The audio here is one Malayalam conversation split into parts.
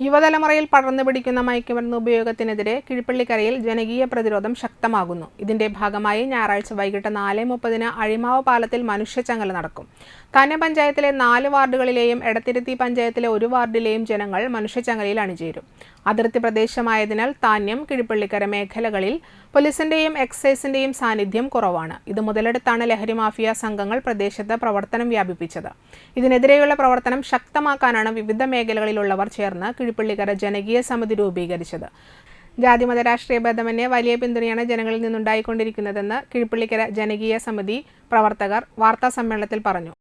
യുവതലമുറയിൽ പടർന്നു പിടിക്കുന്ന മയക്കുമരുന്ന് ഉപയോഗത്തിനെതിരെ കിഴിപ്പള്ളിക്കരയിൽ ജനകീയ പ്രതിരോധം ശക്തമാകുന്നു. ഇതിന്റെ ഭാഗമായി ഞായറാഴ്ച വൈകിട്ട് നാല് മുപ്പതിന് അഴിമാവ് പാലത്തിൽ മനുഷ്യച്ചങ്ങല നടക്കും. തന്നെ പഞ്ചായത്തിലെ നാല് വാർഡുകളിലെയും എടത്തിരുത്തി പഞ്ചായത്തിലെ ഒരു വാർഡിലെയും ജനങ്ങൾ മനുഷ്യച്ചങ്ങലയിൽ അണിചേരും. അതിർത്തി പ്രദേശമായതിനാൽ താന്യം കിഴിപ്പള്ളിക്കര മേഖലകളിൽ പോലീസിന്റെയും എക്സൈസിന്റെയും സാന്നിധ്യം കുറവാണ്. ഇത് മുതലെടുത്താണ് ലഹരി മാഫിയ സംഘങ്ങൾ പ്രദേശത്ത് പ്രവർത്തനം വ്യാപിപ്പിച്ചത്. ഇതിനെതിരെയുള്ള പ്രവർത്തനം ശക്തമാക്കാനാണ് വിവിധ മേഖലകളിലുള്ളവർ ചേർന്ന് കിഴിപ്പള്ളിക്കര ജനകീയ സമിതി രൂപീകരിച്ചത്. ജാതിമത രാഷ്ട്രീയ ബന്ധമന്യെ വലിയ പിന്തുണയാണ് ജനങ്ങളിൽ നിന്നുണ്ടായിക്കൊണ്ടിരിക്കുന്നതെന്ന് കിഴിപ്പള്ളിക്കര ജനകീയ സമിതി പ്രവർത്തകർ വാർത്താ സമ്മേളനത്തിൽ പറഞ്ഞു.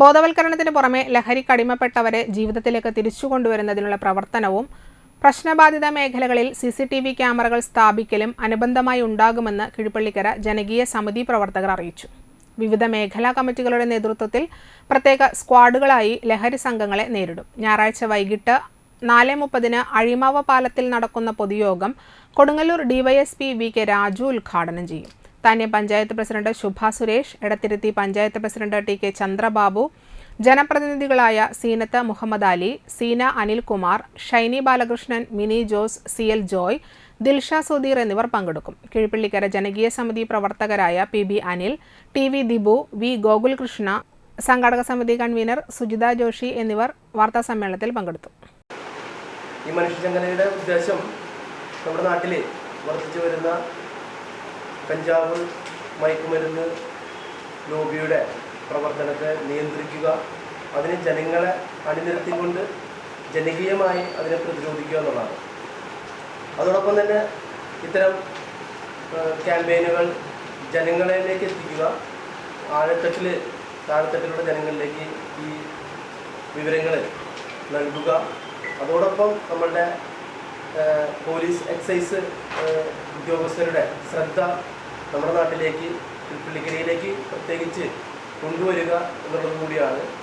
ബോധവൽക്കരണത്തിന് പുറമെ ലഹരിക്ക് അടിമപ്പെട്ടവരെ ജീവിതത്തിലേക്ക് തിരിച്ചു കൊണ്ടുവരുന്നതിനുള്ള പ്രവർത്തനവും പ്രശ്നബാധിത മേഖലകളിൽ സി സി ടി വി ക്യാമറകൾ സ്ഥാപിക്കലും അനുബന്ധമായി ഉണ്ടാകുമെന്ന് കിഴിപ്പള്ളിക്കര ജനകീയ സമിതി പ്രവർത്തകർ അറിയിച്ചു. വിവിധ മേഖലാ കമ്മിറ്റികളുടെ നേതൃത്വത്തിൽ പ്രത്യേക സ്ക്വാഡുകളായി ലഹരി സംഘങ്ങളെ നേരിടും. ഞായറാഴ്ച വൈകിട്ട് നാല് മുപ്പതിന് അഴിമാവ പാലത്തിൽ നടക്കുന്ന പൊതുയോഗം Kodungallur DYSP V K Raju ഉദ്ഘാടനം ചെയ്യും. താനെ panchayat president Shubha Suresh Edathiruthy panchayat president T K Chandrababu ജനപ്രതിനിധികളായ Seenath Muhammad Ali Seena Anilkumar Shiny Balakrishnan Mini Jose C L Joy Dilsha Sudheer എന്നിവർ പങ്കെടുക്കും. കീഴ്പള്ളിക്കര ജനകീയ സമിതി പ്രവർത്തകരായ P B Anil T V Dibu V Gokulkrishna സംഘാടക സമിതി കൺവീനർ സുജിത ജോഷി എന്നിവർ വാർത്താ സമ്മേളനത്തിൽ പങ്കെടുത്തു. ഈ മനുഷ്യചങ്ങലയുടെ ഉദ്ദേശം നമ്മുടെ നാട്ടിൽ വർദ്ധിച്ചു വരുന്ന കഞ്ചാവ് മയക്കുമരുന്ന് ലോബിയുടെ പ്രവർത്തനത്തെ നിയന്ത്രിക്കുക. അതിന് ജനങ്ങളെ അണിനിരത്തിക്കൊണ്ട് ജനകീയമായി അതിനെ പ്രതിരോധിക്കുക എന്നുള്ളതാണ്. അതോടൊപ്പം തന്നെ ഇത്തരം ക്യാമ്പയിനുകൾ ജനങ്ങളിലേക്ക് എത്തിക്കുക. ആഴത്തട്ടിൽ താഴെത്തട്ടിലുള്ള ജനങ്ങളിലേക്ക് ഈ വിവരങ്ങൾ നൽകുക. അതോടൊപ്പം നമ്മളുടെ പോലീസ് എക്സൈസ് ഉദ്യോഗസ്ഥരുടെ ശ്രദ്ധ നമ്മുടെ നാട്ടിലേക്ക് പുള്ളിക്കരയിലേക്ക് പ്രത്യേകിച്ച് കൊണ്ടുവരിക എന്നുള്ളത് കൂടിയാണ്